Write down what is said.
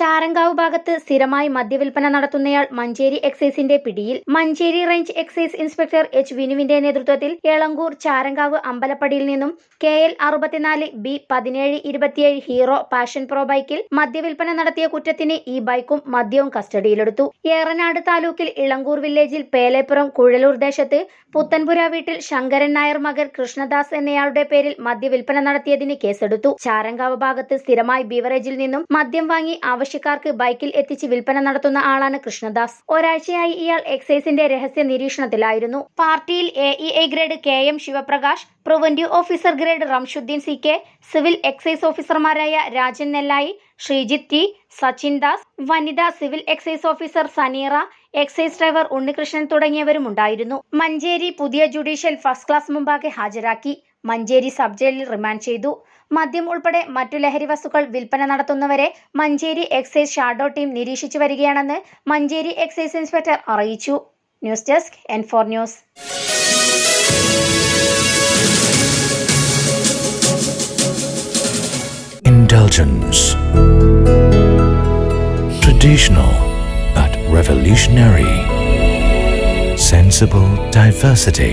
Charankavu ഭാഗത്ത് സ്ഥിരമായി മദ്യവിൽപ്പന നടത്തുന്നയാൾ മഞ്ചേരി എക്സൈസിന്റെ പിടിയിൽ. Manjeri range excise inspector H വിനുവിന്റെ നേതൃത്വത്തിൽ എളങ്കൂർ ചാരങ്കാവ് അമ്പലപ്പടിയിൽ നിന്നും കെ എൽ അറുപത്തിനാല് ബി പതിനേഴ് ഇരുപത്തിയേഴ് ഹീറോ പാഷൻ പ്രോ ബൈക്കിൽ മദ്യവിൽപ്പന നടത്തിയ കുറ്റത്തിന് ഈ ബൈക്കും മദ്യവും കസ്റ്റഡിയിലെടുത്തു. ഏറനാട് താലൂക്കിൽ ഇളങ്കൂർ വില്ലേജിൽ പേലേപ്പുറം കുഴലൂർ ദേശത്ത് പുത്തൻപുര വീട്ടിൽ ശങ്കരൻ നായർ മകൻ കൃഷ്ണദാസ് എന്നയാളുടെ പേരിൽ മദ്യവിൽപ്പന നടത്തിയതിന് കേസെടുത്തു. ചാരങ്കാവ് ഭാഗത്ത് സ്ഥിരമായി ബീവറേജിൽ നിന്നും മദ്യം വാങ്ങി ആവശ്യക്കാർക്ക് ബൈക്കിൽ എത്തിച്ച് വിൽപ്പന നടത്തുന്ന ആളാണ് കൃഷ്ണദാസ്. ഒരാഴ്ചയായി ഇയാൾ എക്സൈസിന്റെ രഹസ്യ നിരീക്ഷണത്തിലായിരുന്നു. പാർട്ടിയിൽ A E A grade K M Sivaprakash preventive officer grade Ramshuddeen C K civil excise ഓഫീസർമാരായ രാജൻ നെല്ലായി ശ്രീജിത്ത് ടി സച്ചിൻ ദാസ് വനിതാ civil excise officer Saneera excise driver Unnikrishnan തുടങ്ങിയവരും ഉണ്ടായിരുന്നു മഞ്ചേരി പുതിയ ജുഡീഷ്യൽ ഫസ്റ്റ് ക്ലാസ് മുമ്പാകെ ഹാജരാക്കി. മഞ്ചേരി സബ് ജയിലിൽ റിമാൻഡ് ചെയ്തു മദ്യം ഉൾപ്പെടെ മറ്റു ലഹരി വസ്തുക്കൾ വിൽപ്പന നടത്തുന്നവരെ മഞ്ചേരി എക്സൈസ് ഷാഡോ ടീം നിരീക്ഷിച്ചു വരികയാണെന്ന് മഞ്ചേരി എക്സൈസ് ഇൻസ്പെക്ടർ അറിയിച്ചു news desk N four news Indulgence. Traditional but revolutionary. Sensible diversity.